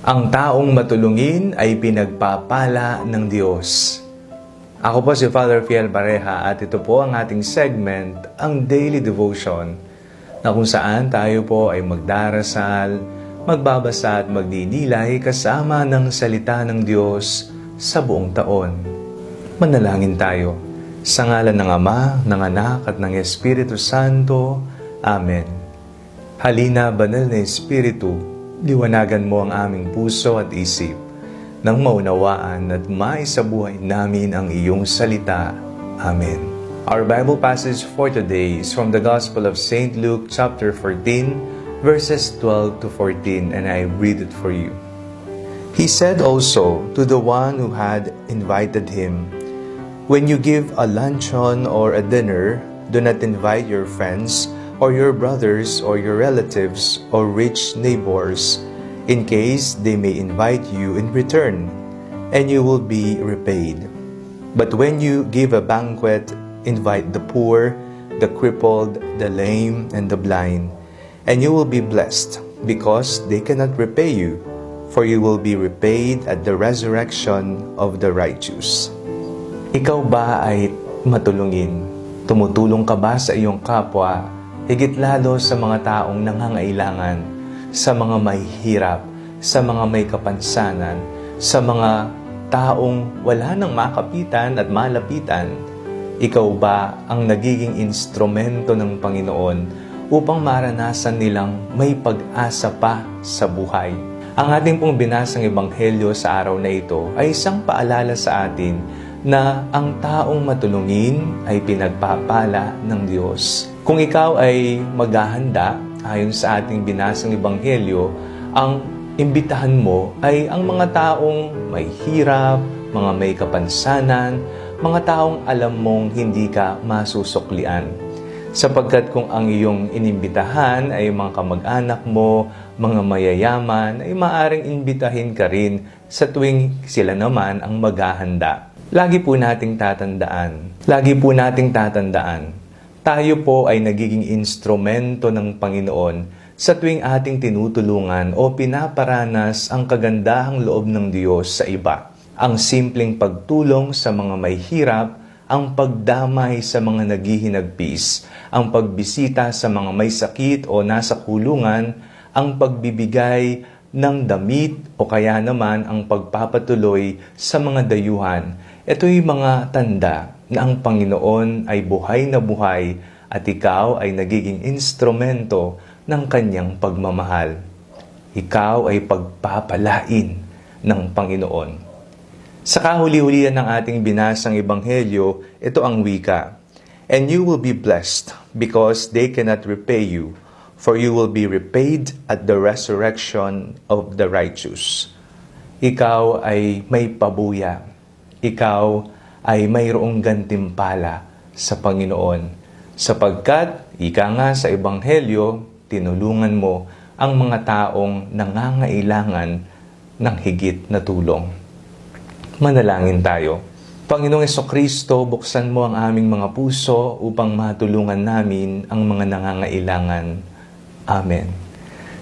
Ang taong matulungin ay pinagpapala ng Diyos. Ako po si Father Fiel Pareha at ito po ang ating segment, ang Daily Devotion, na kung saan tayo po ay magdarasal, magbabasa at magdinilay kasama ng salita ng Diyos sa buong taon. Manalangin tayo. Sa ngalan ng Ama, ng Anak at ng Espiritu Santo. Amen. Halina, banal na Espiritu, liwanagan mo ang aming puso at isip nang maunawaan at maisabuhay namin ang iyong salita. Amen. Our Bible passage for today is from the Gospel of St. Luke chapter 14 verses 12 to 14 and I read it for you. He said also to the one who had invited him, When you give a luncheon or a dinner, do not invite your friends or your brothers or your relatives or rich neighbors, in case they may invite you in return, and you will be repaid. But when you give a banquet, invite the poor, the crippled, the lame, and the blind, and you will be blessed, because they cannot repay you, for you will be repaid at the resurrection of the righteous. Ikaw ba ay matulungin? Tumutulong ka ba sa iyong kapwa, higit lalo sa mga taong nangangailangan, sa mga may hirap, sa mga may kapansanan, sa mga taong wala nang makapitan at malapitan? Ikaw ba ang nagiging instrumento ng Panginoon upang maranasan nilang may pag-asa pa sa buhay? Ang ating pong binasang ebanghelyo sa araw na ito ay isang paalala sa atin na ang taong matulungin ay pinagpapala ng Diyos. Kung ikaw ay maghahanda, ayon sa ating binasang ebanghelyo, ang imbitahan mo ay ang mga taong may hirap, mga may kapansanan, mga taong alam mong hindi ka masusuklian. Sapagkat kung ang iyong inimbitahan ay mga kamag-anak mo, mga mayayaman, ay maaring imbitahin ka rin sa tuwing sila naman ang maghahanda. Lagi po nating tatandaan, lagi po nating tatandaan, tayo po ay nagiging instrumento ng Panginoon sa tuwing ating tinutulungan o pinaparanas ang kagandahang loob ng Diyos sa iba. Ang simpleng pagtulong sa mga may hirap, ang pagdamay sa mga naghihinagpis, ang pagbisita sa mga may sakit o nasa kulungan, ang pagbibigay ng damit o kaya naman ang pagpapatuloy sa mga dayuhan. Ito'y mga tanda na ang Panginoon ay buhay na buhay at ikaw ay nagiging instrumento ng kanyang pagmamahal. Ikaw ay pagpapalain ng Panginoon. Sa kahuli-hulihan ng ating binasang ebanghelyo, ito ang wika. And you will be blessed because they cannot repay you, for you will be repaid at the resurrection of the righteous. Ikaw ay may pabuya. Ikaw ay mayroong gantimpala sa Panginoon. Sapagkat, ika nga sa Ebanghelyo, tinulungan mo ang mga taong nangangailangan ng higit na tulong. Manalangin tayo. Panginoong Kristo, buksan mo ang aming mga puso upang matulungan namin ang mga nangangailangan. Amen.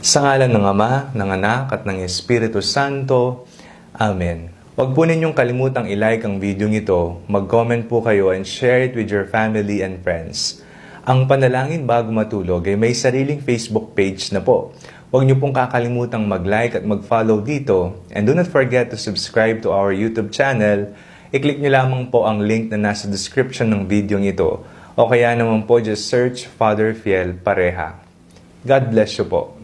Sa ngalan ng Ama, ng Anak at ng Espiritu Santo. Amen. Huwag po ninyong kalimutang ilike ang video ito, mag-comment po kayo and share it with your family and friends. Ang panalangin bago matulog ay may sariling Facebook page na po. Huwag niyo pong kakalimutang mag-like at mag-follow dito. And do not forget to subscribe to our YouTube channel. I-click niyo lamang po ang link na nasa description ng video ito. O kaya naman po just search Father Fiel Pareha. God bless you po.